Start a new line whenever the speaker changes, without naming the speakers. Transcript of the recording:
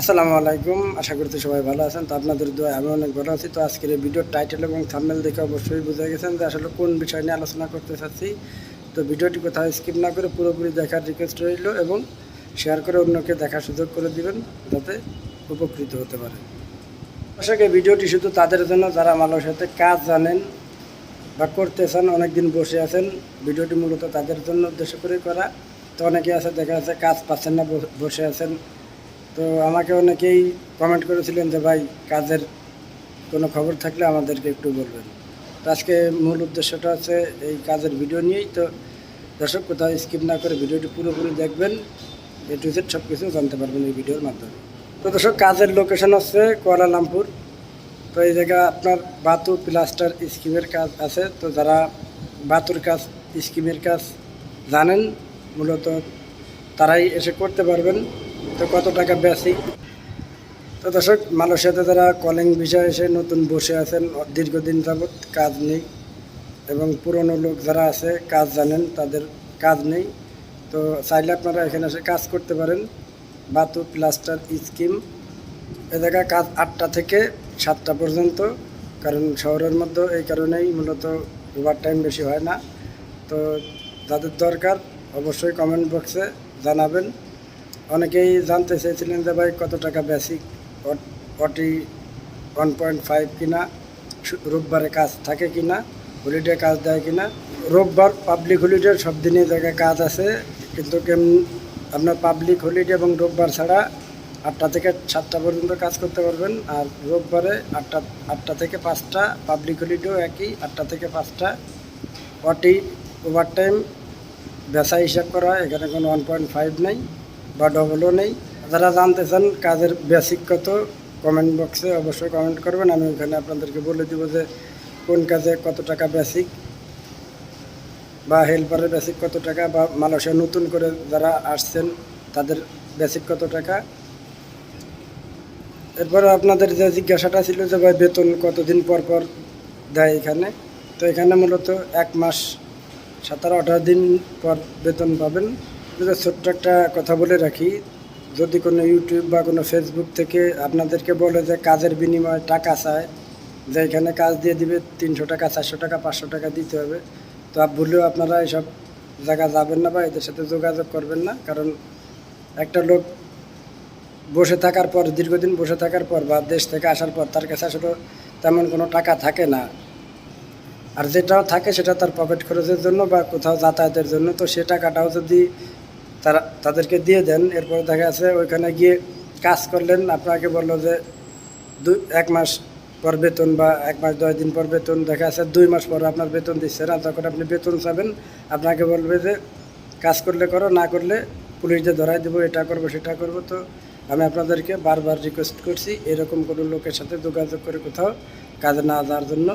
আসসালামু আলাইকুম, আশা করতে সবাই ভালো আছেন। তো আপনাদের দোয়া আমি অনেক ভালো আছি। তো আজকের এই ভিডিওর টাইটেল এবং থাম্বনেল দেখে অবশ্যই বুঝে গেছেন যে আসলে কোন বিষয় নিয়ে আলোচনা করতে চাচ্ছি। তো ভিডিওটি কোথাও স্কিপ না করে পুরোপুরি দেখার রিকোয়েস্ট রইল এবং শেয়ার করে অন্যকে দেখার সুযোগ করে দিবেন, যাতে উপকৃত হতে পারে। দর্শক, এই ভিডিওটি শুধু তাদের জন্য, যারা মালয়েশিয়াতে কাজ জানেন বা করতে চান, অনেকদিন বসে আছেন ভিডিওটি মূলত তাদের জন্য উদ্দেশ্য করে করা। তো অনেকে আছে, দেখা যাচ্ছে কাজ পাচ্ছেন না, বসে আছেন। তো আমাকে অনেকেই কমেন্ট করেছিলেন যে, ভাই, কাজের কোনো খবর থাকলে আমাদেরকে একটু বলবেন। তো আজকে মূল উদ্দেশ্যটা হচ্ছে এই কাজের ভিডিও নিয়েই। তো দর্শক, কোথাও স্কিপ না করে ভিডিওটি পুরোপুরি দেখবেন। এ টু জেড সব কিছু জানতে পারবেন এই ভিডিওর মাধ্যমে। তো দর্শক, কাজের লোকেশন হচ্ছে কুয়ালালামপুর। তো এই জায়গা আপনার বাতু প্লাস্টার স্কিমের কাজ আছে। তো যারা বাতুর কাজ স্কিমের কাজ জানেন, মূলত তারাই এসে করতে পারবেন। তো কত টাকা বেশি? তো দর্শক, মালয়েশিয়াতে যারা কলিং বিষয়ে এসে নতুন বসে আছেন, দীর্ঘদিন যাবৎ কাজ নেই এবং পুরনো লোক যারা আছে, কাজ জানেন, তাদের কাজ নেই। তো চাইলে আপনারা এখানে এসে কাজ করতে পারেন। বাতু প্লাস্টার স্কিম। এ জায়গায় কাজ আটটা থেকে সাতটা পর্যন্ত, কারণ শহরের মধ্যে এই কারণেই মূলত ওভার টাইম বেশি হয় না। তো যাদের দরকার, অবশ্যই কমেন্ট বক্সে জানাবেন। অনেকেই জানতে চেয়েছিলেন যে ভাই কত টাকা basic eighty one point five কিনা রোববারে কাজ থাকে কিনা হলিডে কাজ দেয় কিনা। রোববার পাবলিক হলিডে সব দিনই জায়গায় কাজ আছে, কিন্তু আপনার পাবলিক হলিডে এবং রোববার ছাড়া আটটা থেকে সাতটা পর্যন্ত কাজ করতে পারবেন, আর রোববারে আটটা আটটা থেকে পাঁচটা পাবলিক হলিডেও একই, আটটা থেকে পাঁচটা। অটি ওভার টাইম বেচা হিসাব করা হয় এখানে কোনো ওয়ান পয়েন্ট ফাইভ নেই। বা ডবলও নেই। যারা জানতে চান কাজের বেসিক কত কমেন্ট বক্সে অবশ্যই কমেন্ট করবেন। আমি ওখানে আপনাদেরকে বলে দিব যে কোন কাজে কত টাকা বেসিক বা হেল্পারের বেসিক কত টাকা বা মালয়েশিয়া নতুন করে যারা আসছেন, তাদের বেসিক কত টাকা। এরপরে আপনাদের যে জিজ্ঞাসাটা ছিল যে ভাই বেতন কতদিন পর পর দেয় এখানে, তো এখানে মূলত এক মাস, সতেরো আঠারো দিন পর বেতন পাবেন। ছোট্ট একটা কথা বলে রাখি। যদি কোনো ইউটিউব বা কোনো ফেসবুক থেকে আপনাদেরকে বলে যে কাজের বিনিময়ে টাকা চায়, যে এখানে কাজ দিয়ে দিবে, তিনশো টাকা, চারশো টাকা, পাঁচশো টাকা দিতে হবে, তো ভুলেও আপনারা এইসব জায়গা যাবেন না বা এদের সাথে যোগাযোগ করবেন না। কারণ একটা লোক বসে থাকার পর, দীর্ঘদিন বসে থাকার পর বা দেশ থেকে আসার পর তার কাছে আসলে তেমন কোনো টাকা থাকে না। আর যেটাও থাকে সেটা তার পকেট খরচের জন্য বা কোথাও যাতায়াতের জন্য, তো সে টাকাটাও যদি তারা তাদেরকে দিয়ে দেন। এরপর দেখা যাচ্ছে ওইখানে গিয়ে কাজ করলেন। আপনাকে বলল যে দুই, এক মাস পর বেতন বা এক মাস দশ দিন পর বেতন, দেখা যাচ্ছে দুই মাস পর আপনার বেতন দিচ্ছে। না তখন আপনি বেতন চাবেন। আপনাকে বলবে যে কাজ করলে করো, না করলে পুলিশদের ধরাই দেবো, এটা করব, সেটা করব। তো আমি আপনাদেরকে বারবার রিকোয়েস্ট করছি, এরকম কোনো লোকের সাথে যোগাযোগ করে কোথাও কাজে না যাওয়ার জন্য।